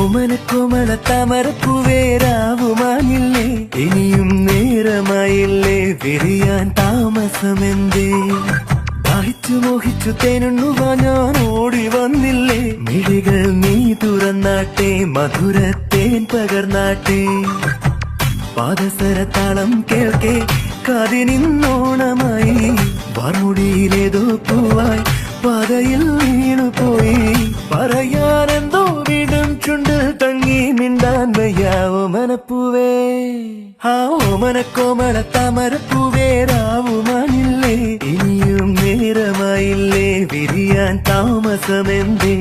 ഓമനക്കോമള തമരപ്പുവേരാവുമാനില്ലേ ഇനിയും നേരമായില്ലേ വിരിയാൻ താമസമെന്തേ? ദാഹിച്ചു മോഹിച്ചു തേനുണ്ണുവാ ഞാൻ ഓടി വന്നില്ലേ? മിഴികൾ നീ തുറന്നാട്ടെ മധുരത്തേൻ പകർന്നാട്ടെ. പാദസരത്താളം കേൾക്കെ കാതിനിന്നോണമായി. വാർമുടിയിലേതോ പൂവായി പാതയിൽ വീണുപോയി. പറയാനെന്തോ രാവുമനപ്പൂവേ ആ ഓമന കോമള താമരപ്പൂവേ രാവുമാനില്ലേ ഇനിയും നേരമായില്ലേ വിരിയാൻ താമസമെന്തേ.